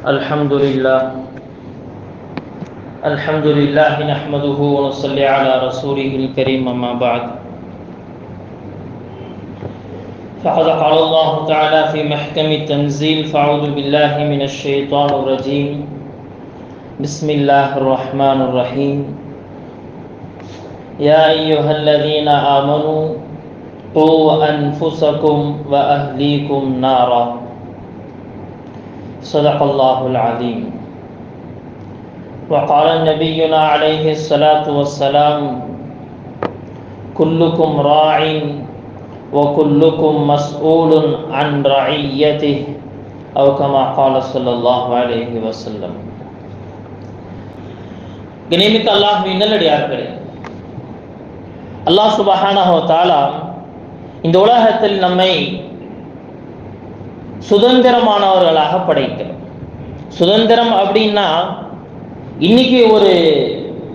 الحمد لله. الحمد لله نحمده ونصلي على رسوله الكريم أما بعد. فقد قال الله تعالى في محكم التنزيل فأعوذ بالله من الشيطان الرجيم. بسم الله الرحمن الرحيم. يا أيها الذين آمنوا قوا أنفسكم وأهليكم نارا. صدق الله العظيم وقال نبينا عليه الصلاة والسلام كلكم راع وكلكم مسؤول عن رعيته أو كما قال صلى الله عليه وسلم கணிமிக்க அல்லாஹ் நல்லடியார்களே அல்லாஹ் சுபஹானஹு தாலா இந்த உலகத்தில் நம்மை சுதந்திரமானவர்களாக படைக்கிறோம் சுதந்திரம் அப்படின்னா இன்னைக்கு ஒரு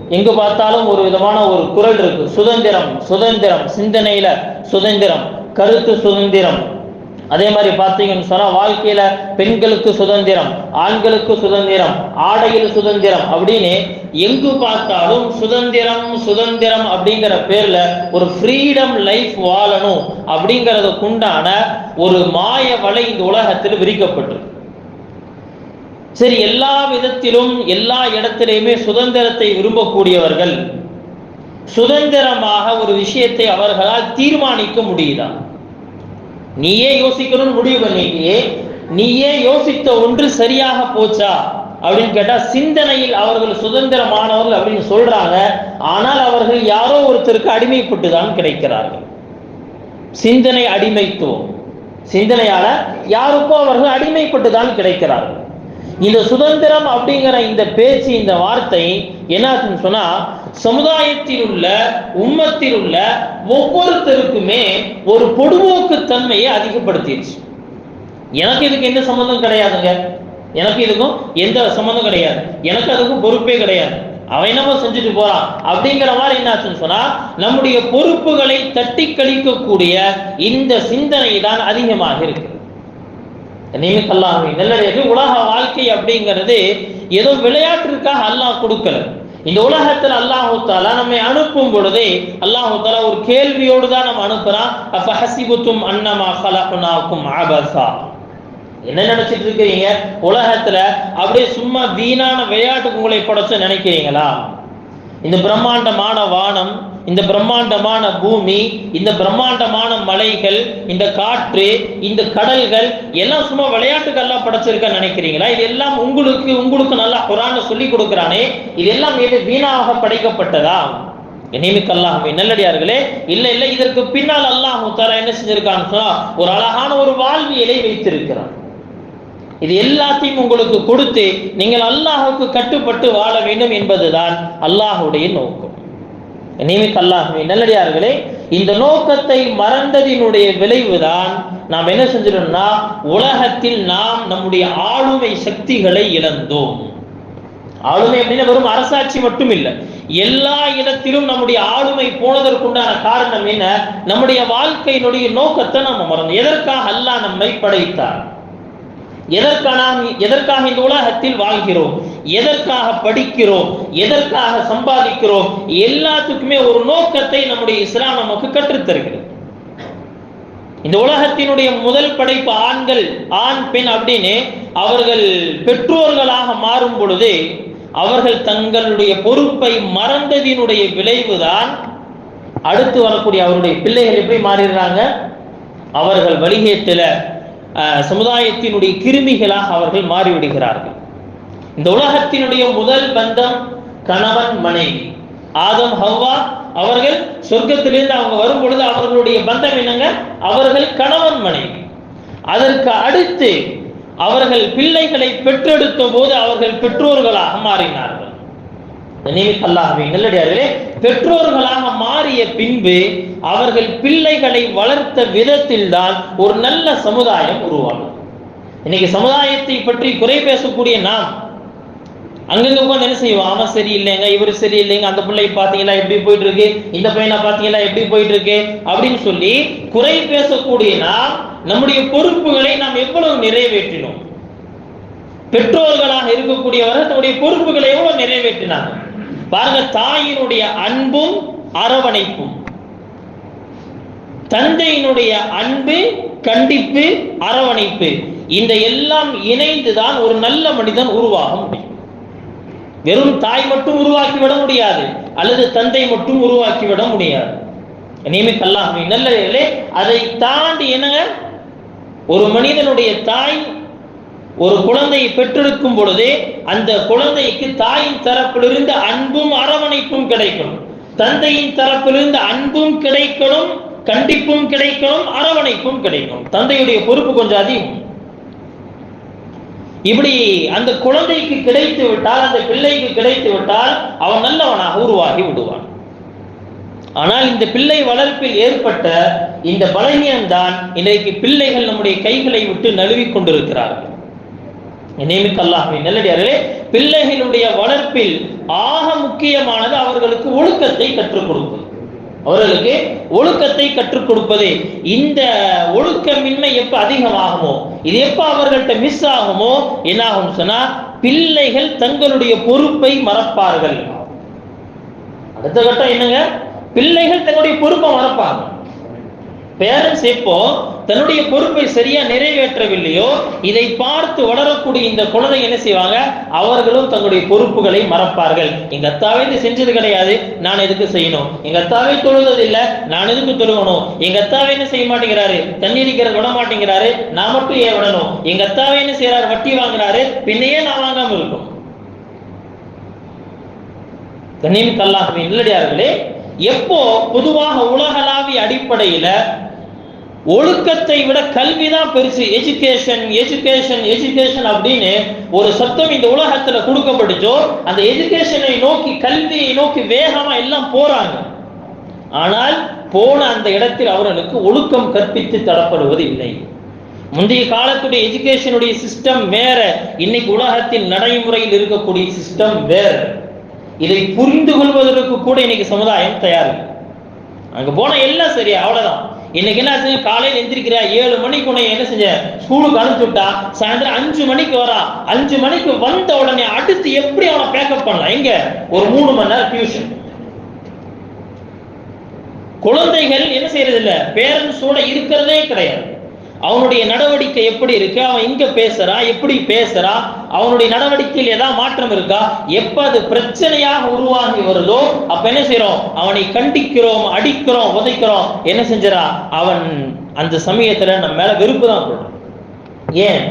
எங்கு பார்த்தாலும் ஒரு விதமான ஒரு குரல் இருக்கு. சுதந்திரம் சுதந்திரம் சிந்தனையில சுதந்திரம் கருத்து சுதந்திரம் அதே மாதிரி பார்த்தீங்கன்னு சொன்னால் வாழ்க்கையில பெண்களுக்கு சுதந்திரம் ஆண்களுக்கு சுதந்திரம் ஆடையில் சுதந்திரம் அப்படின்னு எங்கு பார்த்தாலும் சுதந்திரம் சுதந்திரம் அப்படிங்கிற பேர்ல ஒரு ஃப்ரீடம் லைஃப் வாழணும் அப்படிங்கிறதுக்குண்டான ஒரு மாய வலை இந்த உலகத்தில் விரிக்கப்பட்டிருக்கு சரி எல்லா விதத்திலும் எல்லா இடத்திலையுமே சுதந்திரத்தை விரும்பக்கூடியவர்கள் சுதந்திரமாக ஒரு விஷயத்தை அவர்களால் தீர்மானிக்க முடியுதா? நீயே யோசிக்கணும்னு முடிவு பண்ணிட்டியே நீயே யோசித்த ஒன்று சரியாக போச்சா? அப்படின்னு கேட்டா சிந்தனையில் அவர்கள் சுதந்திரமானவர்கள் அப்படின்னு சொல்றாங்க. ஆனால் அவர்கள் யாரோ ஒருத்தருக்கு அடிமைப்பட்டு தான் கிடைக்கிறார்கள். சிந்தனை அடிமைத்துவம். சிந்தனையால யாருக்கோ அவர்கள் அடிமைப்பட்டு தான் கிடைக்கிறார்கள். இந்த சுதந்திரம் அப்படிங்கிற இந்த பேச்சு இந்த வார்த்தை என்ன சொன்னா சமுதாயத்தில் உள்ள உம்மத்தில் உள்ள ஒவ்வொருத்தருக்குமே ஒரு பொடுபோக்கு தன்மையை அதிகப்படுத்திடுச்சு. எனக்கு இதுக்கு எந்த சம்மந்தம் கிடையாதுங்க. எனக்கு இதுக்கும் எந்த சம்மந்தம் கிடையாது. எனக்கு அதுக்கும் பொறுப்பே கிடையாது. அவன் என்னமோ செஞ்சுட்டு போறான். அப்படிங்கிற மாதிரி என்னாச்சுன்னு சொன்னா நம்முடைய பொறுப்புகளை தட்டி கழிக்கக்கூடிய இந்த சிந்தனை தான் அதிகமாக இருக்கு. நியமிக்கல்லாமே நல்லது உலக வாழ்க்கை அப்படிங்கிறது ஏதோ விளையாட்டிற்காக அல்லாஹ் கொடுக்கல. இந்த உலகத்தில் அல்லாஹு தாலா நம்மை அனுப்பும் பொழுதே அல்லாஹு தாலா ஒரு கேள்வியோடு தான் நம்ம அனுப்புறான். அப்ப ஹசிபுத்தும் அன்னமா கலப்புனாக்கும் ஆபசா என்ன நினைச்சிட்டு இருக்கிறீங்க உலகத்துல அப்படியே சும்மா வீணான விளையாட்டுக்கு உங்களை படைச்சு நினைக்கிறீங்களா? இந்த பிரம்மாண்டமான வானம் இந்த பிரம்மாண்டமான பூமி இந்த பிரம்மாண்டமான மலைகள் இந்த காற்று இந்த கடல்கள் எல்லாம் சும்மா விளையாட்டுக்கெல்லாம் படைச்சிருக்க நினைக்கிறீங்களா? இது எல்லாம் உங்களுக்கு உங்களுக்கு நல்லா குரான சொல்லி கொடுக்குறானே இது எல்லாம் எது வீணாக படைக்கப்பட்டதா? நியமிக்கல்லாமே நல்லடியார்களே இல்ல இல்ல இதற்கு பின்னால் அல்லாஹ் தாரா என்ன செஞ்சிருக்கான்னு சொன்னா ஒரு அழகான ஒரு வாழ்வியலை வைத்திருக்கிறான். இது எல்லாத்தையும் உங்களுக்கு கொடுத்து நீங்கள் அல்லாஹுக்கு கட்டுப்பட்டு வாழ வேண்டும் என்பதுதான் அல்லாஹுடைய நோக்கம். நியமித்தல்லாகவே நல்லடியார்களே இந்த நோக்கத்தை மறந்ததினுடைய விளைவுதான் நாம் என்ன செஞ்சிடோம்னா உலகத்தில் நாம் நம்முடைய ஆளுமை சக்திகளை இழந்தோம். ஆளுமை அப்படின்னா வெறும் அரசாட்சி மட்டும் இல்லை எல்லா இடத்திலும் நம்முடைய ஆளுமை போனதற்குண்டான காரணம் என்ன? நம்முடைய வாழ்க்கையினுடைய நோக்கத்தை நம்ம மறந்தோம். எதற்காக அல்லாஹ் நம்மை படைத்தார்? எதற்கான எதற்காக இந்த உலகத்தில் வாழ்கிறோம்? எதற்காக படிக்கிறோம்? எதற்காக சம்பாதிக்கிறோம்? எல்லாத்துக்குமே ஒரு நோக்கத்தை நம்முடைய இஸ்லாம் நமக்கு கற்றுத்தருகிறது. இந்த உலகத்தினுடைய முதல் படைப்பு ஆண்கள் ஆண் பெண் அப்படின்னு அவர்கள் பெற்றோர்களாக மாறும் பொழுது அவர்கள் தங்களுடைய பொறுப்பை மறந்ததினுடைய விளைவுதான் அடுத்து வரக்கூடிய அவருடைய பிள்ளைகள் எப்படி மாறிடுறாங்க? அவர்கள் வழிகேட்டில சமுதாயத்தினுடைய கிருமிகளாக அவர்கள் மாறிவிடுகிறார்கள். இந்த உலகத்தினுடைய முதல் பந்தம் கணவன் மனைவி. ஆதம் ஹவ்வா அவர்கள் சொர்க்கத்திலிருந்து அவங்க வரும் பொழுது அவர்களுடைய பந்தம் என்னங்க? அவர்கள் கணவன் மனைவி. அதற்கு அடுத்து அவர்கள் பிள்ளைகளை பெற்றெடுத்த போது அவர்கள் பெற்றோர்களாக மாறினார்கள். நினைவுக்கல்லாகவே நல்லடியார்களே பெற்றோர்களாக மாறிய பின்பு அவர்கள் பிள்ளைகளை வளர்த்த விதத்தில் தான் ஒரு நல்ல சமுதாயம் உருவாகும் இன்னைக்கு சமுதாயத்தை பற்றி குறை பேசக்கூடிய நாம் அங்கங்க உட்காந்து என்ன செய்வோம் அவன் சரியில்லைங்க இவர் சரியில்லைங்க அந்த பிள்ளை பாத்தீங்களா எப்படி போயிட்டு இருக்கு இந்த பையனை பாத்தீங்களா எப்படி போயிட்டு இருக்கு அப்படின்னு சொல்லி குறை பேசக்கூடிய நாம் நம்முடைய பொறுப்புகளை நாம் எவ்வளவு நிறைவேற்றினோம்? பெற்றோர்களாக இருக்கக்கூடியவர்கள் தன்னுடைய பொறுப்புகளை எவ்வளவு நிறைவேற்றினாங்க? பாருங்க தாயினுடைய அன்பும் அரவணைப்பும். தந்தையினுடைய அன்பு கண்டிப்பு அரவணைப்பு. இந்த எல்லாம் இணைந்துதான் ஒரு நல்ல மனிதன் உருவாக முடியும். வெறும் தாய் மட்டும் உருவாக்கி விட முடியாது அல்லது தந்தை மட்டும் உருவாக்கி விட முடியாது. நியமிக்கலாம் நல்ல அதை தாண்டி என்னங்க? ஒரு மனிதனுடைய தாய் ஒரு குழந்தையை பெற்றெடுக்கும் பொழுதே அந்த குழந்தைக்கு தாயின் தரப்பிலிருந்து அன்பும் அரவணைப்பும் கிடைக்கணும் தந்தையின் தரப்பிலிருந்து அன்பும் கிடைக்கணும் கண்டிப்பும் கிடைக்கணும் அரவணைப்பும் கிடைக்கணும் தந்தையுடைய பொறுப்பு கொஞ்சம் அதிகம். இப்படி அந்த குழந்தைக்கு கிடைத்து விட்டால் அந்த பிள்ளைக்கு கிடைத்து விட்டால் அவன் நல்லவனாக உருவாகி விடுவான். ஆனால் இந்த பிள்ளை வளர்ப்பில் ஏற்பட்ட இந்த பலவீனம்தான் இன்றைக்கு பிள்ளைகள் நம்முடைய கைகளை விட்டு நழுவி கொண்டிருக்கிறார்கள். நியமிக்க அல்லாஹின் நல்லடியார்களே பிள்ளைகளுடைய வளர்ப்பில் ஆக முக்கியமானது அவர்களுக்கு ஒழுக்கத்தை கற்றுக் கொடுப்பது. அவர்களுக்கு ஒழுக்கத்தை கற்றுக் கொடுப்பது. இந்த ஒழுக்கமின்மை எப்ப அதிகமாகுமோ இது எப்ப அவர்கள்ட்ட மிஸ் ஆகுமோ என்னாகும் சொன்னா பிள்ளைகள் தங்களுடைய பொறுப்பை மறப்பார்கள். அடுத்த கட்டம் என்னங்க? பிள்ளைகள் தங்களுடைய பொறுப்பை மறப்பாங்க. பேரண்ட்ஸ் எப்போ தன்னுடைய பொறுப்பை சரியா நிறைவேற்றவில்லையோ இதை பார்த்து வளரக்கூடிய இந்த குழந்தை என்ன செய்வாங்க? அவர்களும் தங்களுடைய பொறுப்புகளை மறப்பார்கள். எங்க அத்தாவே இது செஞ்சது கிடையாது. நான் எதுக்கு செய்யணும்? எங்க அத்தாவே தொழுவது இல்ல. நான் எதுக்கு தொழுகணும்? எங்க அத்தாவே என்ன செய்ய மாட்டேங்கிறாரு? தண்ணீரிக்கிறது விட மாட்டேங்கிறாரு. நான் மட்டும் ஏன் விடணும்? எங்க அத்தாவே என்ன செய்யறாரு வட்டி வாங்குறாரு. பின்னையே நான் வாங்காம இருக்கும் கண்ணியம் தல்லாகவே இல்லடியார்களே எப்போ பொதுவாக உலகளாவிய அடிப்படையில ஒழுக்கத்தை விட கல்வி தான் பெருசு. எஜுகேஷன் எஜுகேஷன் எஜுகேஷன் அப்படின்னு ஒரு சத்தம் இந்த உலகத்துல கொடுக்கப்பட்டுச்சோ அந்த எஜுகேஷனை நோக்கி கல்வியை நோக்கி வேகமா எல்லாம் போறாங்க. ஆனால் போன அந்த இடத்தில் அவர்களுக்கு ஒழுக்கம் கற்பித்து தரப்படுவது இல்லை. முந்தைய காலத்துடைய எஜுகேஷனுடைய சிஸ்டம் வேற. இன்னைக்கு உலகத்தின் நடைமுறையில் இருக்கக்கூடிய சிஸ்டம் வேற. இதை புரிந்து கொள்வதற்கு கூட இன்னைக்கு சமுதாயம் தயார் அங்க போன எல்லாம் சரியா அவ்வளவுதான். இன்னைக்கு என்ன செஞ்ச காலையில் எந்திரிக்கிற ஏழு மணிக்கு உன்னை என்ன செஞ்ச? ஸ்கூலுக்கு அனுப்பிச்சு விட்டா. சாயந்தரம் அஞ்சு மணிக்கு வரா. அஞ்சு மணிக்கு வந்த உடனே அடுத்து எப்படி அவனை பேக்கப் பண்ணலாம்? எங்க? ஒரு மூணு மணி நேரம் டியூஷன் குழந்தைகள் என்ன செய்யறது இல்ல பேரண்ட்ஸோட இருக்கிறதே கிடையாது. அவனுடைய நடவடிக்கை எப்படி இருக்கு? அவன் எங்க பேசுறா? எப்படி பேசுறா? அவனுடைய நடவடிக்கையில் ஏதாவது மாற்றம் இருக்கா? எப்ப அது பிரச்சனையாக உருவாகி வருதோ அப்ப என்ன செய்யறோம் அவனை கண்டிக்கிறோம் அடிக்கிறோம் உதைக்கிறோம். என்ன செஞ்சரா அவன் அந்த சமயத்துல நம்ம மேல வெறுப்பு தான் கொள்றான் ஏன்?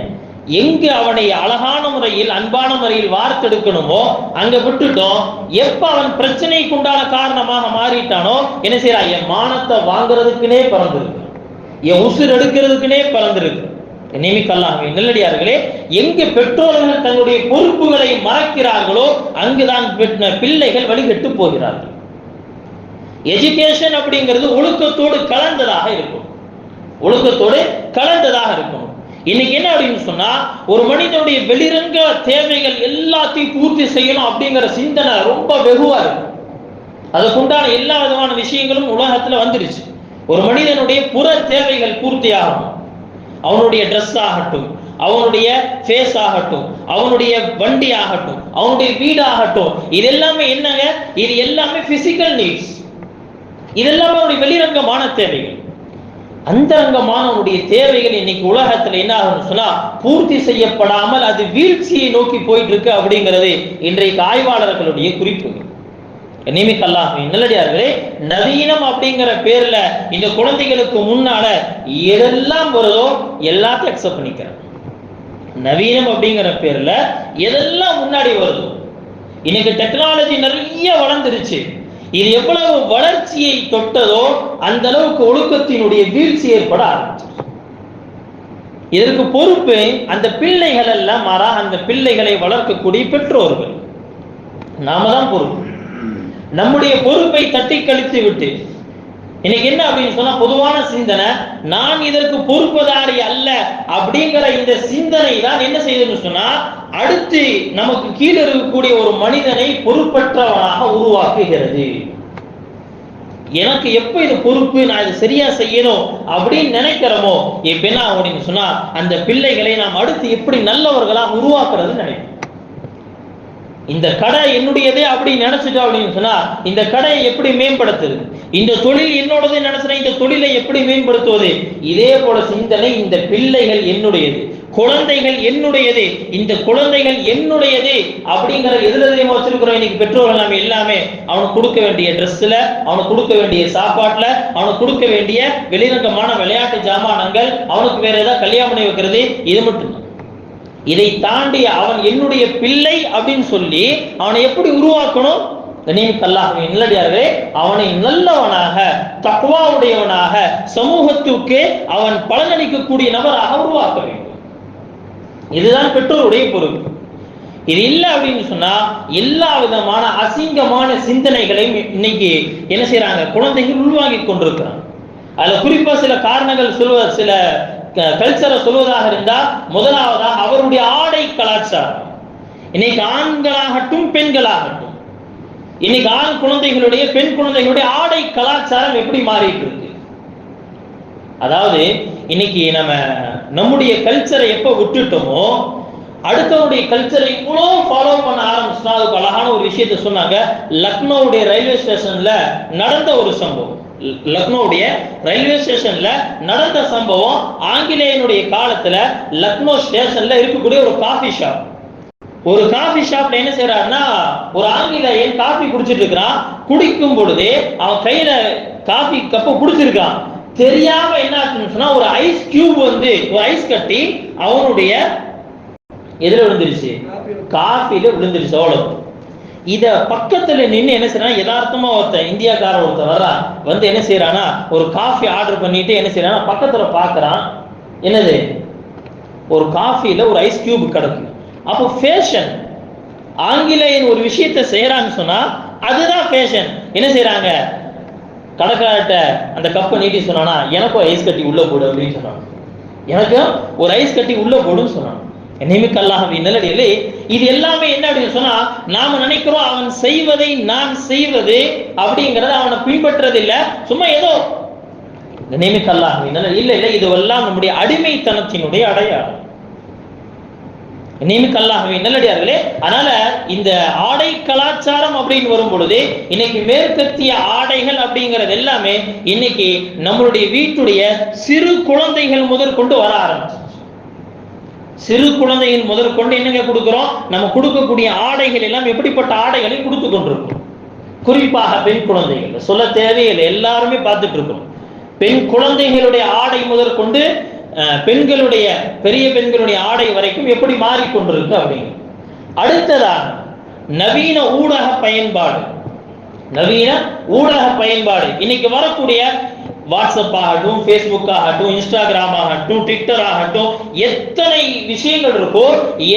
எங்கு அவனை அழகான முறையில் அன்பான முறையில் வார்த்தெடுக்கணுமோ அங்க விட்டுட்டோம். எப்ப அவன் பிரச்சனைக்கு உண்டான காரணமாக மாறிட்டானோ என்ன செய்யறான் என் மானத்தை வாங்குறதுக்குன்னே பிறந்திருக்கு. என் உசுர் எடுக்கிறதுக்குனே பறந்திருக்கு. நியமிக்கல்லாமே நல்லடியார்களே எங்கு பெற்றோர்கள் தங்களுடைய பொறுப்புகளை மறக்கிறார்களோ அங்குதான் பிள்ளைகள் வழிகட்டு போகிறார்கள். எஜுகேஷன் அப்படிங்கிறது ஒழுக்கத்தோடு கலந்ததாக இருக்கும். ஒழுக்கத்தோடு கலந்ததாக இருக்கும் இன்னைக்கு என்ன அப்படின்னு சொன்னா ஒரு மனிதனுடைய வெளிரங்க தேவைகள் எல்லாத்தையும் பூர்த்தி செய்யணும் அப்படிங்கிற சிந்தனை ரொம்ப வெகுவா இருக்கும். அதுக்குண்டான எல்லா விதமான விஷயங்களும் உலகத்துல வந்துருச்சு. ஒரு மனிதனுடைய புற தேவைகள் பூர்த்தியாகும் அவனுடைய ட்ரெஸ் ஆகட்டும் அவனுடைய ஃபேஸ் ஆகட்டும் அவனுடைய வண்டி ஆகட்டும் அவனுடைய வீடு ஆகட்டும். இது எல்லாமே என்னங்க? இது எல்லாமே பிசிக்கல் நீட்ஸ் இது அவனுடைய வெளிரங்கமான தேவைகள். அந்தரங்கமானவனுடைய தேவைகள் இன்னைக்கு உலகத்துல என்ன ஆகும் சொன்னா பூர்த்தி செய்யப்படாமல் அது வீழ்ச்சியை நோக்கி போயிட்டு இருக்கு அப்படிங்கிறது இன்றைக்கு ஆய்வாளர்களுடைய குறிப்பு நியமிக்கல்லாக நல்லடியார்களே நவீனம் அப்படிங்கிற பேர்ல இந்த குழந்தைகளுக்கு முன்னால எதெல்லாம் வருதோ எல்லாத்தையும் அக்செப்ட் பண்ணிக்கிறேன் நவீனம் அப்படிங்கிற பேர்ல எதெல்லாம் முன்னாடி வருதோ. இன்னைக்கு டெக்னாலஜி நிறைய வளர்ந்துருச்சு. இது எவ்வளவு வளர்ச்சியை தொட்டதோ அந்த அளவுக்கு ஒழுக்கத்தினுடைய வீழ்ச்சி ஏற்பட ஆரம்பிச்சு இதற்கு பொறுப்பு அந்த பிள்ளைகள் எல்லாம் மாறா அந்த பிள்ளைகளை வளர்க்கக்கூடிய பெற்றோர்கள். நாம தான் பொறுப்பு. நம்முடைய பொறுப்பை தட்டி கழித்து விட்டு. இன்னைக்கு என்ன அப்படின்னு சொன்னா பொதுவான சிந்தனை நான் இதற்கு பொறுப்பதாரி அல்ல அப்படிங்கிற இந்த சிந்தனை தான் என்ன செய்யுதுன்னு சொன்னா அடுத்து நமக்கு கீழே இருக்கக்கூடிய ஒரு மனிதனை பொறுப்பற்றவனாக உருவாக்குகிறது. எனக்கு எப்ப இது பொறுப்பு நான் இதை சரியா செய்யணும் அப்படின்னு நினைக்கிறோமோ எப்படின்னா அப்படின்னு சொன்னா அந்த பிள்ளைகளை நாம் அடுத்து எப்படி நல்லவர்களா உருவாக்குறது நினைக்கிறோம் இந்த கடை என்னுடையதே அப்படி நினைச்சிட்டோம் அப்படின்னு சொன்னா இந்த கடையை எப்படி மேம்படுத்துது இந்த தொழில் என்னோடது நினைச்சுனா இந்த தொழிலை எப்படி மேம்படுத்துவது? இதே போல சிந்தனை இந்த பிள்ளைகள் என்னுடையது குழந்தைகள் என்னுடையது இந்த குழந்தைகள் என்னுடையது அப்படிங்கிற எதுல தெரியுமா வச்சிருக்கிறோம்? இன்னைக்கு பெற்றோர்கள் நம்ம எல்லாமே அவனுக்கு கொடுக்க வேண்டிய ட்ரெஸ்ல அவனுக்கு கொடுக்க வேண்டிய சாப்பாட்டுல அவனுக்கு கொடுக்க வேண்டிய வெளிரங்கமான விளையாட்டு ஜாமானங்கள் அவனுக்கு வேற ஏதாவது கல்யாணம் பண்ணி வைக்கிறது இது மட்டும் இதை தாண்டி அவன் என்னுடைய பிள்ளை அப்படின்னு சொல்லி அவனை எப்படி உருவாக்கணும்? கண்ணியமிக்கல்லாகவே நல்லடியார்களே அவனை நல்லவனாக தக்குவாவுடையவனாக சமூகத்துக்கு அவன் பலனளிக்கக்கூடிய நபராக உருவாக்க வேண்டும். இதுதான் பெற்றோருடைய பொறுப்பு. இது இல்லை அப்படின்னு சொன்னா எல்லா விதமான அசிங்கமான சிந்தனைகளையும் இன்னைக்கு என்ன செய்யறாங்க? குழந்தைகள் உள்வாங்கி கொண்டிருக்கிறாங்க. அதுல குறிப்பா சில காரணங்கள் சொல்வ சில கல்ச்சரை சொல்வதாக இருந்தா முதலாவதா அவருடைய ஆடை கலாச்சாரம். இன்னைக்கு ஆண்களாகட்டும் பெண்களாகட்டும் இன்னைக்கு ஆண் குழந்தைகளுடைய பெண் குழந்தைகளுடைய ஆடை கலாச்சாரம் எப்படி மாறிட்டு இருக்கு? அதாவது இன்னைக்கு நம்ம நம்முடைய கல்ச்சரை எப்ப விட்டுட்டோமோ அடுத்தவருடைய கல்ச்சரை இவ்வளோ ஃபாலோ பண்ண ஆரம்பிச்சுனா அதுக்கு அழகான ஒரு விஷயத்த சொன்னாங்க. லக்னோவுடைய ரயில்வே ஸ்டேஷன்ல நடந்த ஒரு சம்பவம். லக்னோவுடைய ரயில்வே ஸ்டேஷன்ல நடந்த சம்பவம் ஆங்கிலேயனுடைய காலத்துல லக்னோ ஸ்டேஷன்ல இருக்கக்கூடிய ஒரு காஃபி ஷாப். ஒரு காஃபி ஷாப்ல என்ன செய்யறாருன்னா ஒரு ஆங்கிலேயன் காஃபி குடிச்சிட்டு இருக்கிறான். குடிக்கும் பொழுது அவன் கையில காஃபி கப்பு குடிச்சிருக்கான். தெரியாம என்ன ஆச்சுன்னு ஒரு ஐஸ் கியூப் வந்து ஒரு ஐஸ் கட்டி அவனுடைய எதுல விழுந்துருச்சு? காஃபில விழுந்துருச்சு அவ்வளவு. இத பக்கத்துல நின்று என்ன செய்யறான் யதார்த்தமா ஒருத்தன் இந்தியாக்கார ஒருத்தன் வர்றா வந்து என்ன செய்யறானா ஒரு காஃபி ஆர்டர் பண்ணிட்டு என்ன செய்யறான் பக்கத்துல பாக்குறான். என்னது? ஒரு காஃபில ஒரு ஐஸ் கியூப் கிடக்கு. அப்போ ஃபேஷன் ஆங்கிலேயன் ஒரு விஷயத்தை செய்யறான்னு சொன்னா அதுதான் ஃபேஷன் என்ன செய்யறாங்க கடைக்காரட்ட அந்த கப்பை நீட்டி சொன்னானா எனக்கும் ஐஸ் கட்டி உள்ள போடு அப்படின்னு சொன்னான். எனக்கும் ஒரு ஐஸ் கட்டி உள்ள போடுன்னு சொன்னான். நிமிக்க அல்லாஹவி நல்லடியிலே இது எல்லாமே என்ன அப்படின்னு சொன்னா நாம நினைக்கிறோம் அவன் செய்வதை நான் செய்வது அப்படிங்கறத அவனை பின்பற்றுறது இல்ல சும்மா ஏதோ நிமிக்க அல்லாஹவி நல்ல இல்ல இல்ல இதுவெல்லாம் நம்முடைய அடிமைத்தனத்தினுடைய அடையாளம். நியமிக்க அல்லாஹவே நல்லடியார்களே அதனால இந்த ஆடை கலாச்சாரம் அப்படின்னு வரும் பொழுது இன்னைக்கு மேற்கத்திய ஆடைகள் அப்படிங்கிறது எல்லாமே இன்னைக்கு நம்மளுடைய வீட்டுடைய சிறு குழந்தைகள் முதல் கொண்டு வர ஆரம்பிச்சு சிறு குழந்தையின் முதல் கொண்டு என்னங்க கொடுக்கிறோம்? நம்ம கொடுக்கக்கூடிய ஆடைகள் எல்லாம் எப்படிப்பட்ட ஆடைகளை கொடுத்து கொண்டிருக்கோம் குறிப்பாக பெண் குழந்தைகள். சொல்ல தேவையில்லை. எல்லாருமே பார்த்துட்டு இருக்கோம். பெண் குழந்தைகளுடைய ஆடை முதல் கொண்டு பெண்களுடைய பெரிய பெண்களுடைய ஆடை வரைக்கும் எப்படி மாறிக்கொண்டிருக்கு அப்படிங்க. அடுத்ததாக நவீன ஊடக பயன்பாடு. நவீன ஊடக பயன்பாடு. இன்னைக்கு வரக்கூடிய வாட்ஸ்அப் ஆகட்டும் ஃபேஸ்புக் ஆகட்டும் இன்ஸ்டாகிராம் ஆகட்டும் ட்விட்டர் ஆகட்டும் எத்தனை விஷயங்கள் இருக்கோ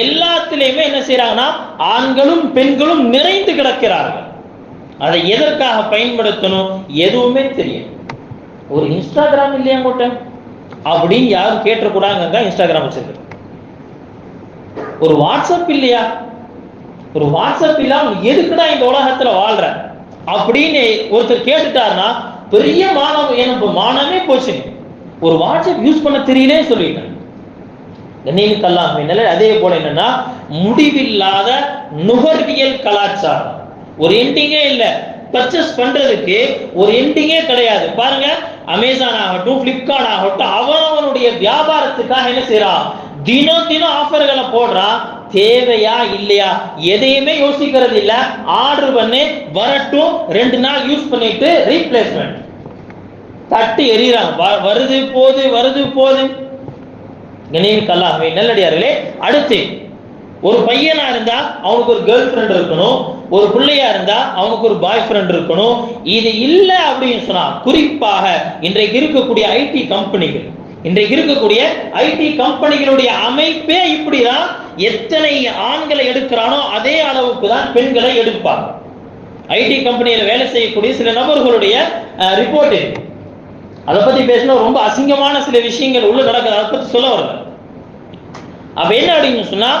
எல்லாத்திலையுமே என்ன செய்யறாங்கன்னா ஆண்களும் பெண்களும் நிறைந்து கிடக்கிறார்கள். அதை எதற்காக பயன்படுத்தணும் எதுவுமே தெரியும் ஒரு இன்ஸ்டாகிராம் இல்லையா கூட்ட அப்படின்னு யாரும் கேட்டக்கூடாங்க இன்ஸ்டாகிராம் வச்சிருக்கு ஒரு வாட்ஸ்அப் இல்லையா? ஒரு வாட்ஸ்அப் இல்லாம எதுக்குடா இந்த உலகத்துல வாழ்ற? அப்படின்னு ஒருத்தர் கேட்டுட்டாருன்னா பெரிய மானம் எனக்கு மானமே போச்சு. ஒரு வாட்ஸ்அப் யூஸ் பண்ண தெரியலே சொல்லிட்டேன் கண்ணியனுக்கெல்லாம் நிலை அதே போல என்னன்னா முடிவில்லாத நுகர்வியல் கலாச்சாரம். ஒரு எண்டிங்கே இல்லை. பர்ச்சேஸ் பண்றதுக்கு ஒரு எண்டிங்கே கிடையாது. பாருங்க அமேசான் ஆகட்டும் பிளிப்கார்ட் ஆகட்டும் அவனவனுடைய வியாபாரத்துக்காக என்ன செய்யறான்? தினம் தினம் ஆஃபர்களை போடுறான். தேவையா இல்லையா? எதையுமே யோசிக்கிறது இல்ல ஆர்டர் பண்ணி வரட்டும் ரெண்டு நாள் யூஸ் பண்ணிட்டு ரீப்ளேஸ்மெண்ட் தட்டு எறிகிறாங்க. வருது போது வருது போது கணேன் கல்லாகவே. நல்லடியார்களே அடுத்து ஒரு பையனா இருந்தா அவனுக்கு ஒரு கேர்ள் ஃப்ரெண்ட் இருக்கணும். ஒரு பிள்ளையா இருந்தா அவனுக்கு ஒரு பாய் ஃப்ரெண்ட் இருக்கணும். இது இல்லை அப்படின்னு சொன்னா குறிப்பாக இன்றைக்கு இருக்கக்கூடிய ஐடி கம்பெனிகள் இன்றைக்கு இருக்கக்கூடிய ஐடி கம்பெனிகளுடைய அமைப்பே இப்படிதான் எத்தனை ஆண்களை எடுக்கிறானோ அதே அளவுக்கு தான் பெண்களை எடுப்பாங்க. ஐடி கம்பெனியில் வேலை செய்யக்கூடிய சில நபர்களுடைய ரிப்போர்ட் அதை பத்தி பேசினா ரொம்ப அசிங்கமான சில விஷயங்கள் உள்ள நடக்குது. அதை பத்தி சொல்ல வரல. அப்ப என்ன அப்படின்னு சொன்னா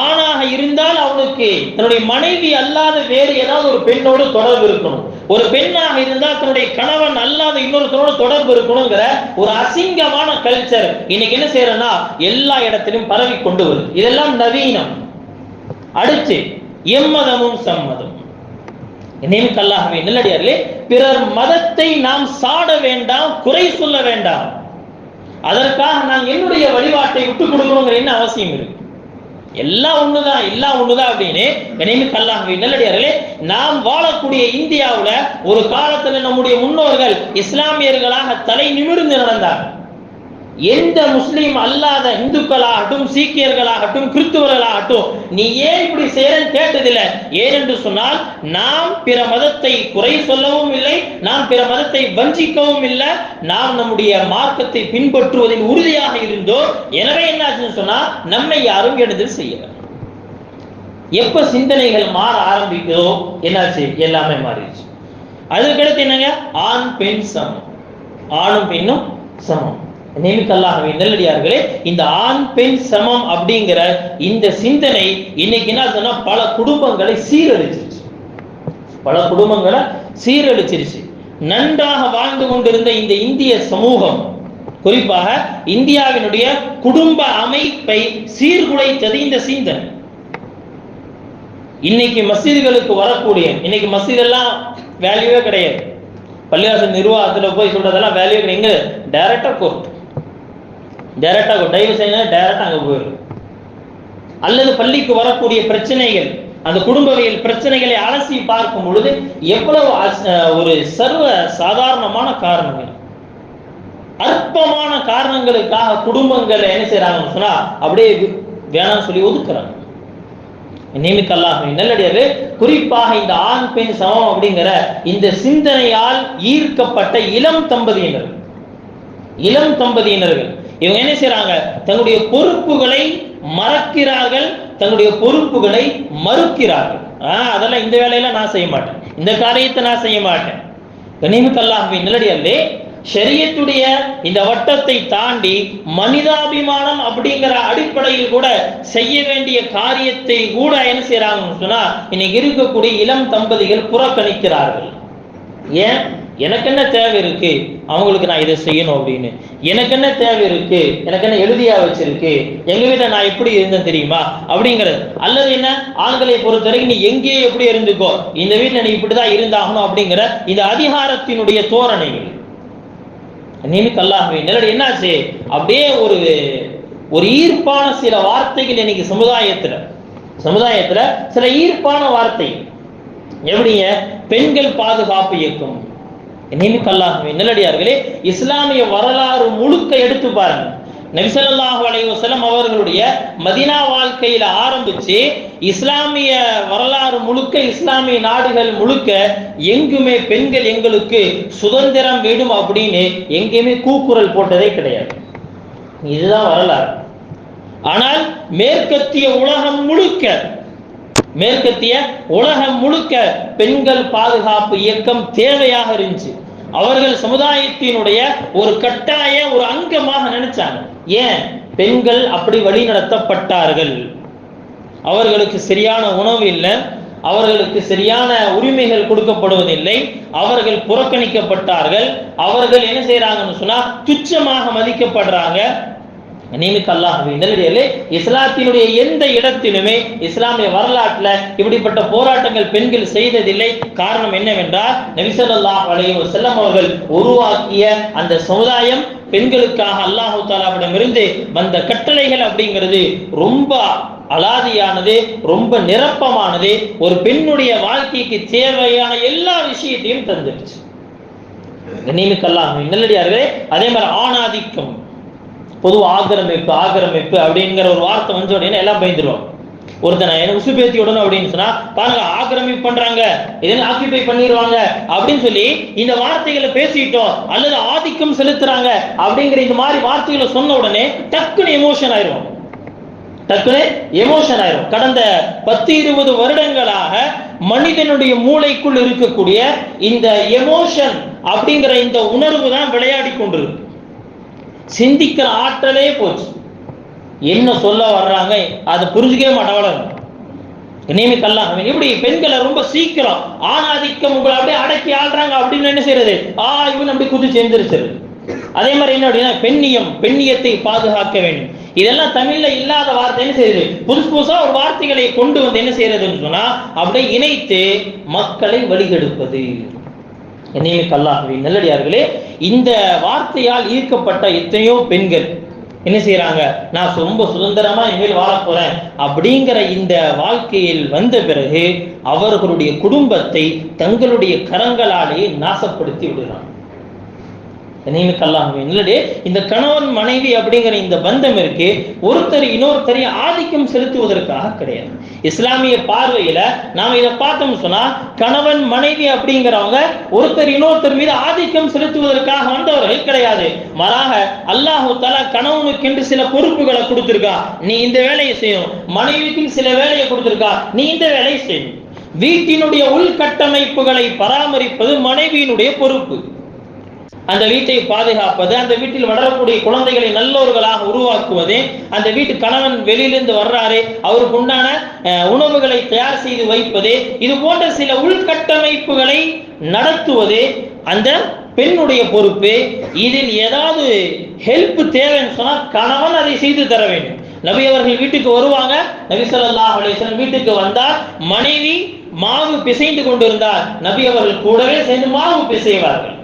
ஆணாக இருந்தால் அவனுக்கு தன்னுடைய மனைவி அல்லாத வேறு ஏதாவது ஒரு பெண்ணோடு தொடர்பு இருக்கணும். ஒரு பெண்ணாக இருந்தால் தன்னுடைய கணவன் அல்லாத இன்னொருத்தரோட தொடர்பு இருக்கணுங்கிற ஒரு அசிங்கமான கல்ச்சர் இன்னைக்கு என்ன செய்யறேன்னா எல்லா இடத்திலும் பரவி கொண்டு வருது. இதெல்லாம் நவீனம். அடுத்து எம்மதமும் சம்மதம். என்னையும் கல்லாகவே நல்லடியார்களே பிறர் மதத்தை நாம் சாட வேண்டாம் குறை சொல்ல வேண்டாம். அதற்காக நான் என்னுடைய வழிபாட்டை விட்டு கொடுக்கணுங்கிற என்ன அவசியம் இருக்கு. எல்லாம் ஒண்ணுதான் எல்லாம் ஒண்ணுதான் அப்படின்னு என்னையுமே கல்லாகவே நல்லடியார்களே நாம் வாழக்கூடிய இந்தியாவுல ஒரு காலத்துல நம்முடைய முன்னோர்கள் இஸ்லாமியர்களாக தலை நிமிர்ந்து நடந்தார்கள். எந்த முஸ்லீம் அல்லாத இந்துக்களாகட்டும் சீக்கியர்களாகட்டும் கிறிஸ்துவர்களாகட்டும் நீ ஏன் இப்படி செய்யறன்னு கேட்டதில்லை. ஏனென்று சொன்னால் நாம் பிற மதத்தை குறை சொல்லவும் இல்லை நாம் பிற மதத்தை வஞ்சிக்கவும் இல்லை நாம் நம்முடைய மார்க்கத்தை பின்பற்றுவதில் உறுதியாக இருந்தோம் எனவே என்னாச்சுன்னு சொன்னா நம்மை யாரும் கெடுதல் செய்யல. எப்ப சிந்தனைகள் மாற ஆரம்பிக்குதோ என்னாச்சு? எல்லாமே மாறிடுச்சு. அதுக்கடுத்து என்னங்க? ஆண் பெண் சமம். ஆணும் பெண்ணும் சமம். நியமித்தல்லாகவே நெல்லடியார்களே இந்த ஆண் பெண் சமம் அப்படிங்கிற இந்த சிந்தனை இன்னைக்கு என்ன சொன்னா பல குடும்பங்களை சீரழிச்சிருச்சு. பல குடும்பங்களை சீரழிச்சிருச்சு. நன்றாக வாழ்ந்து கொண்டிருந்த இந்த இந்திய சமூகம் குறிப்பாக இந்தியாவினுடைய குடும்ப அமைப்பை சீர்குலைத்தது இந்த சிந்தனை. இன்னைக்கு மசீதுகளுக்கு வரக்கூடிய இன்னைக்கு மசீதெல்லாம் வேல்யூவே கிடையாது. பள்ளிவாசல் நிர்வாகத்துல போய் சொல்றதெல்லாம் வேல்யூ எங்க டைரக்டா கோர்ட் டைரக்டாக தயவு செய்ய டைரக்டாக அங்கே போயிடும் அல்லது பள்ளிக்கு வரக்கூடிய பிரச்சனைகள் அந்த குடும்பவியல் பிரச்சனைகளை அலசி பார்க்கும் பொழுது எவ்வளவு அஸ்- ஒரு சர்வ சாதாரணமான காரணங்கள். அற்பமான காரணங்களுக்காக குடும்பங்களை என்ன செய்யறாங்கன்னு சொன்னா அப்படியே வி- வேணாம்னு சொல்லி ஒதுக்குறாங்க. நியமிக்கல்லாக நல்லடியாரு குறிப்பாக இந்த ஆண் பெண் சமம் அப்படிங்கிற இந்த சிந்தனையால் ஈர்க்கப்பட்ட இளம் தம்பதியினர். இளம் தம்பதியினர்கள். இவங்க என்ன செய்றாங்க? தங்களுடைய பொறுப்புகளை மறக்கிறார்கள் தங்களுடைய பொறுப்புகளை மறுக்கிறார்கள். ஆஹ் அதெல்லாம் இந்த வேலையெல்லாம் நான் செய்ய மாட்டேன். இந்த காரியத்தை நான் செய்ய மாட்டேன். கனிமத்தல்லாகவே நிலடியல்லே ஷரியத்துடைய இந்த வட்டத்தை தாண்டி மனிதாபிமானம் அப்படிங்கிற அடிப்படையில் கூட செய்ய வேண்டிய காரியத்தை கூட என்ன செய்யறாங்கன்னு சொன்னா இன்னைக்கு இருக்கக்கூடிய இளம் தம்பதிகள் புறக்கணிக்கிறார்கள். ஏன்? எனக்கு என்ன தேவை இருக்கு? அவங்களுக்கு நான் இதை செய்யணும் அப்படின்னு. எனக்கு என்ன தேவை இருக்கு? எனக்கு என்ன எழுதியா வச்சிருக்கு? எங்க வீட்டை நான் எப்படி இருந்தேன் தெரியுமா? அப்படிங்கிறது. அல்லது என்ன? ஆண்களை பொறுத்த வரைக்கும் நீ எங்கேயே எப்படி இருந்துக்கோ இந்த வீட்டில் நீ இப்படிதான் இருந்தாகணும் அப்படிங்கிற இந்த அதிகாரத்தினுடைய தோரணைகள். நீனு கல்லாகவே நிலடி என்னாச்சு? அப்படியே ஒரு ஒரு ஈர்ப்பான சில வார்த்தைகள் இன்னைக்கு சமுதாயத்துல சமுதாயத்துல சில ஈர்ப்பான வார்த்தை. எப்படிங்க? பெண்கள் பாதுகாப்பு இயக்கம். நியமிக்க அல்லாஹுமே நல்லடியார்களே இஸ்லாமிய வரலாறு முழுக்க எடுத்து பாருங்க. நபிசல்லாஹு அலைவசலம் அவர்களுடைய மதினா வாழ்க்கையில ஆரம்பிச்சு இஸ்லாமிய வரலாறு முழுக்க இஸ்லாமிய நாடுகள் முழுக்க எங்குமே பெண்கள் எங்களுக்கு சுதந்திரம் வேணும் அப்படின்னு எங்கேயுமே கூக்குரல் போட்டதே கிடையாது. இதுதான் வரலாறு. ஆனால் மேற்கத்திய உலகம் முழுக்க மேற்கத்திய உலகம் முழுக்க பெண்கள் பாதுகாப்பு இயக்கம் தேவையாக இருந்துச்சு. அவர்கள் சமுதாயத்தினுடைய ஒரு கட்டாய ஒரு அங்கமாக நினைச்சாங்க. ஏன்? பெண்கள் அப்படி வழி நடத்தப்பட்டார்கள் அவர்களுக்கு சரியான உணவு இல்லை. அவர்களுக்கு சரியான உரிமைகள் கொடுக்கப்படுவதில்லை. அவர்கள் புறக்கணிக்கப்பட்டார்கள். அவர்கள் என்ன செய்யறாங்கன்னு சொன்னா துச்சமாக மதிக்கப்படுறாங்க. நியமித்த அல்லாஹ்வே நல்லடியார்களே இஸ்லாத்தினுடைய எந்த இடத்திலுமே இஸ்லாமிய வரலாற்றுல இப்படிப்பட்ட போராட்டங்கள் பெண்கள் செய்ததில்லை. காரணம் என்னவென்றால் நபிசல்லாஹ் அலைஹி செல்லம் அவர்கள் உருவாக்கிய அந்த சமுதாயம் பெண்களுக்காக அல்லாஹு தாலாவிடமிருந்து வந்த கட்டளைகள் அப்படிங்கிறது ரொம்ப அலாதியானது ரொம்ப நிரப்பமானது. ஒரு பெண்ணுடைய வாழ்க்கைக்கு தேவையான எல்லா விஷயத்தையும் தந்துடுச்சு. நியமிக்க அல்லாஹ் நல்லடியார்களே அதே மாதிரி ஆணாதிக்கம். பொது ஆக்கிரமிப்பு ஆக்கிரமிப்பு அப்படிங்கிற ஒரு வார்த்தை வந்து உடனே எல்லாம் பயந்துருவாங்க ஒருத்தனை என்ன உசு பேத்தி விடணும் அப்படின்னு சொன்னா பாருங்க ஆக்கிரமிப்பு பண்றாங்க இதனை ஆக்கிபை பண்ணிடுவாங்க அப்படின்னு சொல்லி இந்த வார்த்தைகளை பேசிட்டோம் அல்லது ஆதிக்கம் செலுத்துறாங்க அப்படிங்கிற இந்த மாதிரி வார்த்தைகளை சொன்ன உடனே டக்குன்னு எமோஷன் ஆயிரும். டக்குன்னு எமோஷன் ஆயிரும். கடந்த பத்து இருபது வருடங்களாக மனிதனுடைய மூளைக்குள் இருக்கக்கூடிய இந்த எமோஷன் அப்படிங்கிற இந்த உணர்வு தான் விளையாடி கொண்டிருக்கு. சிந்திக்கிற ஆற்றலே போச்சு. என்ன சொல்ல வர்றாங்க? அதை புரிஞ்சுக்கவே மாட்டவள நியமிக்கலாம் எப்படி பெண்களை ரொம்ப சீக்கிரம் ஆணாதிக்கம் உங்களை அப்படியே அடக்கி ஆடுறாங்க அப்படின்னு என்ன செய்யறது? ஆ இவன் அப்படி குதி சேர்ந்துருச்சு அதே மாதிரி என்ன அப்படின்னா பெண்ணியம் பெண்ணியத்தை பாதுகாக்க வேண்டும். இதெல்லாம் தமிழ்ல இல்லாத வார்த்தை என்ன செய்யுது? புதுசு புதுசா ஒரு வார்த்தைகளை கொண்டு வந்து என்ன செய்யறதுன்னு சொன்னா அப்படியே இணைத்து மக்களை வழிகெடுப்பது. என்னையுமே கல்லாகவே. நல்லடியார்களே இந்த வார்த்தையால் ஈர்க்கப்பட்ட எத்தனையோ பெண்கள் என்ன செய்யறாங்க நான் ரொம்ப சுதந்திரமா இனிமேல் வாழ போறேன் அப்படிங்கிற இந்த வாழ்க்கையில் வந்த பிறகு அவர்களுடைய குடும்பத்தை தங்களுடைய கரங்களாலேயே நாசப்படுத்தி விடுறாங்க நியமிக்கல்லாமே இல்லடே இந்த கணவன் மனைவி அப்படிங்கிற இந்த பந்தம் இருக்கு ஒருத்தர் இன்னொருத்தரையும் ஆதிக்கம் செலுத்துவதற்காக கிடையாது. இஸ்லாமிய பார்வையில நாம இதை பார்த்தோம்னு சொன்னா கணவன் மனைவி அப்படிங்கிறவங்க ஒருத்தர் இன்னொருத்தர் மீது ஆதிக்கம் செலுத்துவதற்காக வந்தவர்கள் கிடையாது. மாறாக அல்லாஹு தலா கணவனுக்கென்று சில பொறுப்புகளை கொடுத்திருக்கா. நீ இந்த வேலையை செய்யும் மனைவிக்கும் சில வேலையை கொடுத்திருக்கா. நீ இந்த வேலையை செய்யும் வீட்டினுடைய உள்கட்டமைப்புகளை பராமரிப்பது மனைவியினுடைய பொறுப்பு. அந்த வீட்டை பாதுகாப்பது அந்த வீட்டில் வளரக்கூடிய குழந்தைகளை நல்லவர்களாக உருவாக்குவது அந்த வீட்டு கணவன் வெளியிலிருந்து வர்றாரு அவருக்கு உண்டான உணவுகளை தயார் செய்து வைப்பது இது போன்ற சில உள்கட்டமைப்புகளை நடத்துவது அந்த பெண்ணுடைய பொறுப்பு. இதில் ஏதாவது ஹெல்ப் தேவைன்னு சொன்னா கணவன் அதை செய்து தர வேண்டும். நபி அவர்கள் வீட்டுக்கு வருவாங்க நபி ஸல்லல்லாஹு வீட்டுக்கு வந்தால் மனைவி மாவு பிசைந்து கொண்டிருந்தார். நபி அவர்கள் கூடவே சேர்ந்து மாவு பிசைவார்கள்.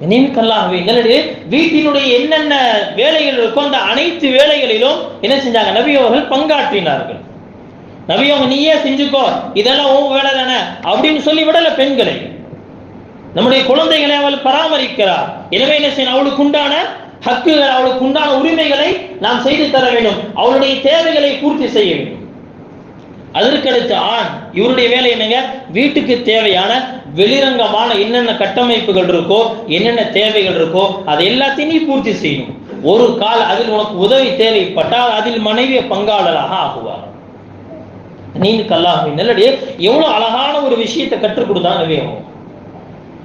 நியமிக்கல்லாகவே எங்களுடைய வீட்டினுடைய என்னென்ன வேலைகள் இருக்கோ அந்த அனைத்து வேலைகளிலும் என்ன செஞ்சாங்க? நபி அவர்கள் பங்காற்றினார்கள். நபி அவங்க நீயே செஞ்சுக்கோ. இதெல்லாம் உன் வேலை தானே. அப்படின்னு சொல்லி விடல பெண்களை. நம்முடைய குழந்தைகளை அவள் பராமரிக்கிறார். எனவே என்ன செய்யணும்? அவளுக்கு உண்டான ஹக்குகள் அவளுக்கு உண்டான உரிமைகளை நாம் செய்து தர வேண்டும். அவளுடைய தேவைகளை பூர்த்தி செய்ய வேண்டும். அதற்கடுத்து ஆண் இவருடைய வேலை என்னங்க? வீட்டுக்கு தேவையான வெளிரங்கமான என்னென்ன கட்டமைப்புகள் இருக்கோ என்னென்ன தேவைகள் இருக்கோ அதை எல்லாத்தையும் நீ பூர்த்தி செய்யணும். ஒரு கால் அதில் உனக்கு உதவி தேவைப்பட்டால் அதில் மனைவிய பங்காளராக ஆகுவார் நீங்க கல்லாக நல்லடியே எவ்வளவு அழகான ஒரு விஷயத்தை கற்றுக் கொடுத்தாங்க வேணும்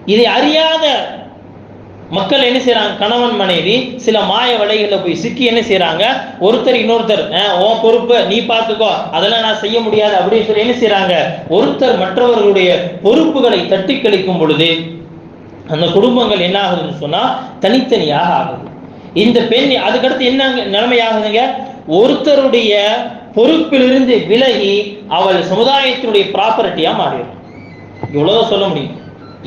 இதை அறியாத மக்கள் என்ன செய்யறாங்க கணவன் மனைவி சில மாய வலைகளில் போய் சிக்கி என்ன செய்யறாங்க ஒருத்தர் இன்னொருத்தர் உன் பொறுப்பு நீ பார்த்துக்கோ. அதெல்லாம் நான் செய்ய முடியாது. அப்படின்னு சொல்லி என்ன செய்யறாங்க ஒருத்தர் மற்றவர்களுடைய பொறுப்புகளை தட்டி கழிக்கும் பொழுது அந்த குடும்பங்கள் என்ன ஆகுதுன்னு சொன்னா தனித்தனியாக ஆகுது. இந்த பெண் அதுக்கடுத்து என்ன நிலைமையாகுதுங்க? ஒருத்தருடைய பொறுப்பிலிருந்து விலகி அவள் சமுதாயத்தினுடைய ப்ராப்பர்ட்டியா மாறிடும் இவ்வளவுதான் சொல்ல முடியும்.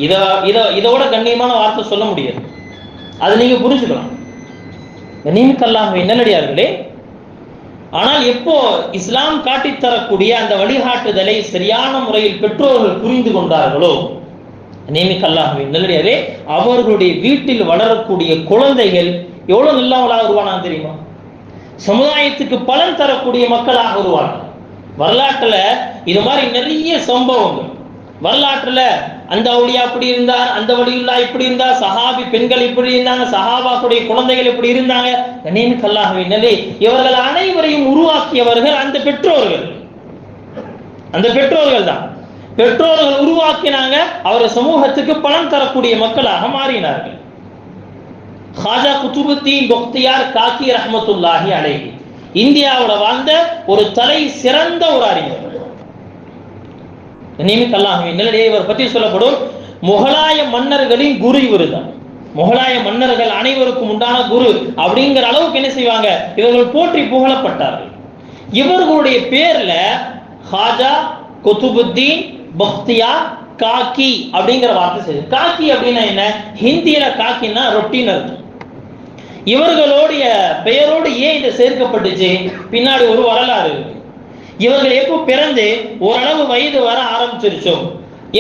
இத இத இதோட கண்ணியமான வார்த்தை சொல்ல முடியாது. அது நீங்க புரிஞ்சுக்கலாம். கண்ணியமிக்கல்லாமே நல்லடியார்களே ஆனால் எப்போ இஸ்லாம் காட்டித் தரக்கூடிய அந்த வழிகாட்டுதலை சரியான முறையில் பெற்றோர்கள் புரிந்து கொண்டார்களோ நியமிக்கல்லாகவே நல்லடியாரே அவர்களுடைய வீட்டில் வளரக்கூடிய குழந்தைகள் எவ்வளவு நல்லவளாக உருவானா தெரியுமா? சமுதாயத்துக்கு பலன் தரக்கூடிய மக்களாக உருவாங்க வரலாற்றுல இது மாதிரி நிறைய சம்பவங்கள். வரலாற்றுல அந்த வழியா இப்படி இருந்தார் அந்த வழியுல்லா இப்படி இருந்தார் சஹாபி பெண்கள் இப்படி இருந்தாங்க சஹாபாக்குடைய குழந்தைகள் இப்படி இருந்தாங்க. கண்ணியமிக்க அல்லாஹ்வே இவர்கள் அனைவரையும் உருவாக்கியவர்கள் அந்த பெற்றோர்கள். அந்த பெற்றோர்கள் தான். பெற்றோர்கள் உருவாக்கினாங்க அவர் சமூகத்துக்கு பலன் தரக்கூடிய மக்களாக மாறினார்கள். ஹாஜா குத்துபுத்தீன் பக்தியார் காக்கி ரஹமத்துல்லாஹி அலைஹி. இந்தியாவோட வாழ்ந்த ஒரு தலை சிறந்த ஒரு அறிஞர். நியமிக்க அல்லாஹ்வே நல்லடியே இவர் பற்றி சொல்லப்படும் முகலாய மன்னர்களின் குரு இவருதான் முகலாய மன்னர்கள் அனைவருக்கும் உண்டான குரு அப்படிங்கிற அளவுக்கு என்ன செய்வாங்க? இவர்கள் போற்றி புகழப்பட்டார்கள். இவர்களுடைய பேர்ல ஹாஜா குத்துபுத்தீன் பக்தியா காக்கி அப்படிங்கிற வார்த்தை செய்யுது காக்கி அப்படின்னா என்ன? ஹிந்தியில காக்கின்னா ரொட்டின்னு அர்த்தம். இவர்களுடைய பெயரோடு ஏன் இது சேர்க்கப்பட்டுச்சு? பின்னாடி ஒரு வரலாறு. இருக்கு இவர்கள் எப்போ பிறந்து ஓரளவு வயது வர ஆரம்பிச்சிருச்சோ?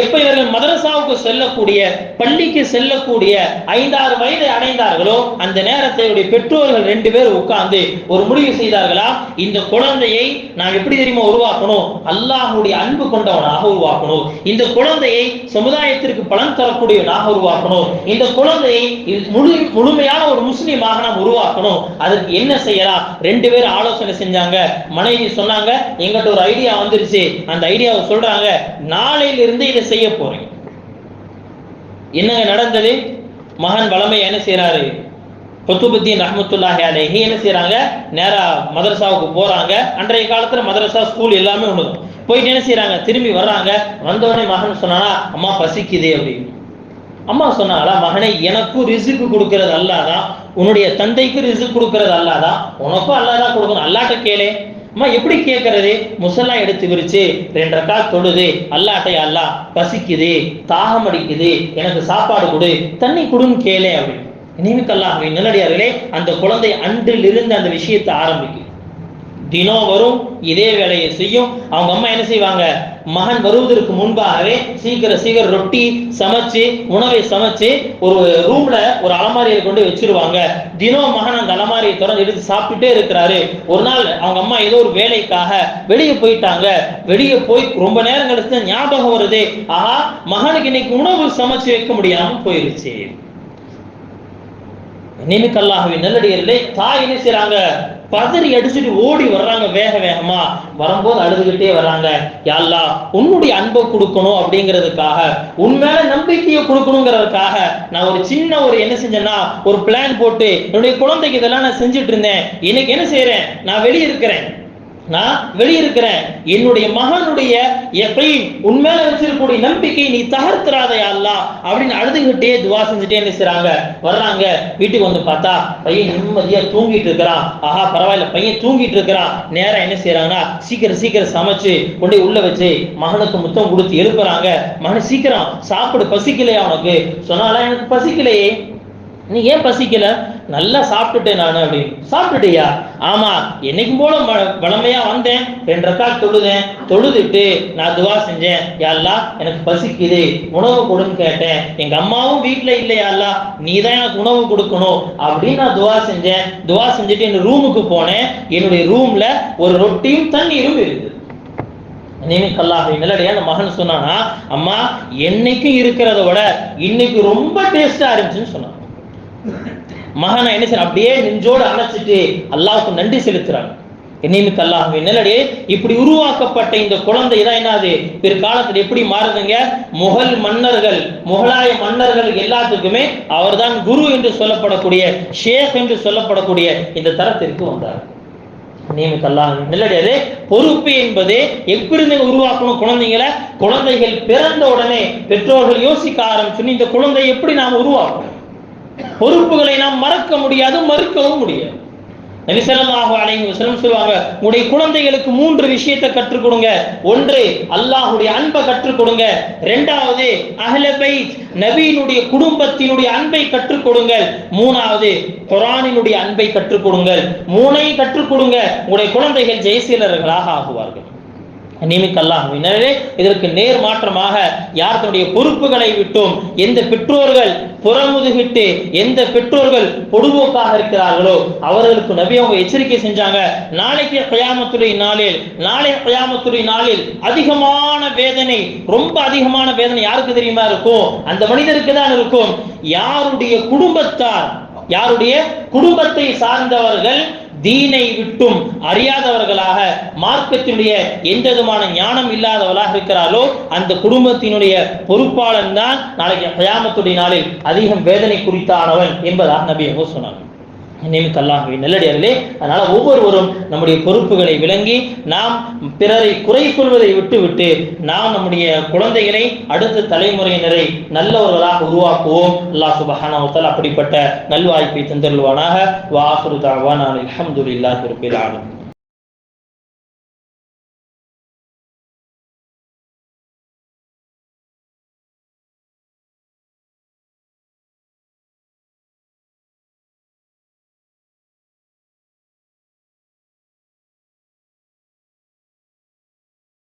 எப்ப இவர்கள் மதரசாவுக்கு செல்லக்கூடிய பள்ளிக்கு செல்லக்கூடிய ஐந்தாறு வயதை அடைந்தார்களோ அந்த நேரத்தை பெற்றோர்கள் ரெண்டு பேர் உட்கார்ந்து ஒரு முடிவு செய்தார்களா? இந்த குழந்தையை நாம் எப்படி தெரியுமா உருவாக்கணும்? அல்லாஹுடைய அன்பு கொண்டவனாக உருவாக்கணும். இந்த குழந்தையை சமுதாயத்திற்கு பலன் தரக்கூடியவனாக உருவாக்கணும். இந்த குழந்தையை முழு முழுமையான ஒரு முஸ்லீமாக நாம் உருவாக்கணும். அதுக்கு என்ன செய்யலாம்? ரெண்டு பேரும் ஆலோசனை செஞ்சாங்க. மனைவி சொன்னாங்க எங்கிட்ட ஒரு ஐடியா வந்துருச்சு. அந்த ஐடியாவை சொல்றாங்க. நாளையிலிருந்து இதை இதை செய்ய போறேன்? என்னங்க நடந்தது? மகன் வளமை என்ன செய்யறாரு கொத்துபுத்தீன் ரஹமத்துல்லாஹி அலேஹி என்ன செய்யறாங்க நேரா மதரசாவுக்கு போறாங்க. அன்றைய காலத்துல மதரசா ஸ்கூல் எல்லாமே ஒண்ணு போயிட்டு என்ன செய்யறாங்க திரும்பி வர்றாங்க. வந்த உடனே மகன் சொன்னானா அம்மா பசிக்குது அப்படின்னு. அம்மா சொன்னாங்களா மகனே எனக்கும் ரிசுக்கு கொடுக்கறது அல்லாதான். உன்னுடைய தந்தைக்கு ரிசுக்கு கொடுக்கிறது அல்லாதான். உனக்கும் அல்லாதான் கொடுக்கணும். அல்லாட்ட கேளே. அம்மா எப்படி கேட்கறது முசல்லா எடுத்து விரிச்சு ரெண்டு ரக்கா தொழுது அல்லாட்டை அல்லா பசிக்குது தாகம் அடிக்குது எனக்கு சாப்பாடு கொடு தண்ணி கொடுன்னு கேளே அப்படின்னு. நினைவுக்கல்லாஹ் நல்லடியார்களே அந்த குழந்தை அன்றில் இருந்து அந்த விஷயத்தை ஆரம்பிக்கும் தினம் வரும் இதே வேலையை செய்யும். அவங்க அம்மா என்ன செய்வாங்க? மகன் வருவதற்கு முன்பாகவே சீக்கிரம் சீக்கிரம் ரொட்டி சமைச்சு உணவை சமைச்சு ஒரு ரூம்ல ஒரு அலமாரியை கொண்டு வச்சிருவாங்க. தினம் மகன் அந்த அலமாரியை திறந்து எடுத்து சாப்பிட்டுட்டே இருக்கிறாரு. ஒரு நாள் அவங்க அம்மா ஏதோ ஒரு வேலைக்காக வெளியே போயிட்டாங்க. வெளியே போய் ரொம்ப நேரம் கழிச்சு ஞாபகம் வருது. ஆஹா மகனுக்கு இன்னைக்கு உணவு சமைச்சு வைக்க முடியாம போயிருச்சு. நிமிக்கல்லாகவே நல்லடியர்களே தாய் என்ன செய்றாங்க? பதறி அடிச்சுட்டு ஓடி வர்றாங்க வேக வேகமா. வரும்போது அழுதுகிட்டே வர்றாங்க. யாழ்லா உன்னுடைய அன்பை கொடுக்கணும் அப்படிங்கிறதுக்காக உன் மேல நம்பிக்கையை கொடுக்கணுங்கிறதுக்காக நான் ஒரு சின்ன ஒரு என்ன செஞ்சேன்னா ஒரு பிளான் போட்டு என்னுடைய குழந்தைக்கு இதெல்லாம் நான் செஞ்சுட்டு இருந்தேன். இன்னைக்கு என்ன செய்யறேன் நான் வெளியே இருக்கிறேன். நான் வெளியிருக்கிறேன். என்னுடைய மகனுடைய எப்பையும் உண்மையில வச்சிருக்கக்கூடிய நம்பிக்கை நீ தகர்த்துறாத அல்லா அப்படின்னு அழுதுகிட்டே துவா செஞ்சுட்டே என்ன வர்றாங்க. வீட்டுக்கு வந்து பார்த்தா பையன் நிம்மதியா தூங்கிட்டு இருக்கிறான். ஆஹா பரவாயில்ல பையன் தூங்கிட்டு இருக்கிறான். நேரம் என்ன செய்யறாங்கன்னா சீக்கிரம் சீக்கிரம் சமைச்சு கொண்டு உள்ள வச்சு மகனுக்கு முத்தம் கொடுத்து எழுப்புறாங்க. மகன் சீக்கிரம் சாப்பிடு பசிக்கலையா உனக்கு? சொன்னாலாம் எனக்கு பசிக்கலையே. நீ ஏன் பசிக்கல? நல்லா சாப்பிட்டுட்டேன் நான் அப்படின்னு. சாப்பிட்டுட்டியா? ஆமா என்னைக்கும் போல வளமையா வந்தேன். ரெண்டு ரக்கா தொழுதேன். தொழுதுட்டு நான் துவா செஞ்சேன். யாழ்லா எனக்கு பசிக்குது. உணவு கொடுன்னு கேட்டேன். எங்க அம்மாவும் வீட்டுல இல்லையாள்லா நீ தான் எனக்கு உணவு கொடுக்கணும் அப்படின்னு நான் துவா செஞ்சேன். துவா செஞ்சுட்டு என் ரூமுக்கு போனேன். என்னுடைய ரூம்ல ஒரு ரொட்டியும் தண்ணீரும் இருக்குது. நினைக்கல்லாக நல்லடியா அந்த மகன் சொன்னானா அம்மா என்னைக்கும் இருக்கிறத விட இன்னைக்கு ரொம்ப டேஸ்டா இருந்துச்சுன்னு சொன்னான். மகானா என்ன செய்ய அப்படியே நெஞ்சோடு அணைச்சிட்டு அல்லாஹ்வுக்கு நன்றி செலுத்துறாங்க என்னையுமிக்கு அல்லாஹ் நல்லடியே இப்படி உருவாக்கப்பட்ட இந்த குழந்தை தான் என்னது? பிற்காலத்தில் எப்படி மாறுதுங்க? முகல் மன்னர்கள் முகலாய மன்னர்கள் எல்லாத்துக்குமே அவர்தான் குரு என்று சொல்லப்படக்கூடிய ஷேக் என்று சொல்லப்படக்கூடிய இந்த தரத்திற்கு வந்தார். நியமித்தல்லாம் நல்லடியாரு பொறுப்பு என்பது எப்படி உருவாக்கணும் குழந்தைங்களை? குழந்தைகள் பிறந்த உடனே பெற்றோர்கள் யோசிக்க ஆரம்பிச்சு இந்த குழந்தை எப்படி நாம் உருவாக்கணும்? பொறுப்புகளை நாம் மறக்க முடியாது மறுக்கவும் முடியாது. நபி ஸல்லல்லாஹு அலைஹி வஸல்லம் சொல்லுவாங்க உங்களுடைய குழந்தைகளுக்கு மூன்று விஷயத்தை கற்றுக் கொடுங்க. ஒன்று அல்லாஹ்வுடைய அன்பை கற்றுக் கொடுங்க. இரண்டாவது அஹ்ல பைத் நபியினுடைய குடும்பத்தினுடைய அன்பை கற்றுக் கொடுங்கள். மூணாவது குரானினுடைய அன்பை கற்றுக் கொடுங்கள். மூனை கற்றுக் கொடுங்க. உங்களுடைய குழந்தைகள் ஜெயசீலர்களாக ஆகுவார்கள். நியமிக்கல்லாகவே இதற்கு நேர் மாற்றமாக யார் தன்னுடைய பொறுப்புகளை விட்டும் எந்த பெற்றோர்கள் புறமுதுகிட்டு எந்த பெற்றோர்கள் பொடுபோக்காக இருக்கிறார்களோ அவர்களுக்கு நபி அவங்க எச்சரிக்கை செஞ்சாங்க. நாளைக்கு கயாமத்துடைய நாளில் நாளை கயாமத்துடைய நாளில் அதிகமான வேதனை ரொம்ப அதிகமான வேதனை யாருக்கு தெரியுமா இருக்கும்? அந்த மனிதருக்கு தான் இருக்கும். யாருடைய குடும்பத்தார் யாருடைய குடும்பத்தை சார்ந்தவர்கள் தீனை விட்டும் அறியாதவர்களாக மார்க்கத்தினுடைய எந்த விதமான ஞானம் இல்லாதவர்களாக இருக்கிறாரோ அந்த குடும்பத்தினுடைய பொறுப்பாளன் தான் நாளைக்கு கயாமத்துடைய நாளில் அதிகம் வேதனை குறித்தானவன் என்பதாக நபி சொன்னார்கள். நியமித்த அல்லாஹ்வை நல்லடியார்களே. அதனால ஒவ்வொருவரும் நம்முடைய பொறுப்புகளை விளங்கி நாம் பிறரை குறை சொல்வதை விட்டுவிட்டு நாம் நம்முடைய குழந்தைகளை அடுத்த தலைமுறையினரை நல்லவர்களாக உருவாக்குவோம். அல்லாஹ் சுபஹானாவத்தால் அப்படிப்பட்ட நல்வாய்ப்பை தந்தருள்வானாக. வாசுருதாவான் அலமதுல்லாஹ் இருப்பிலானும்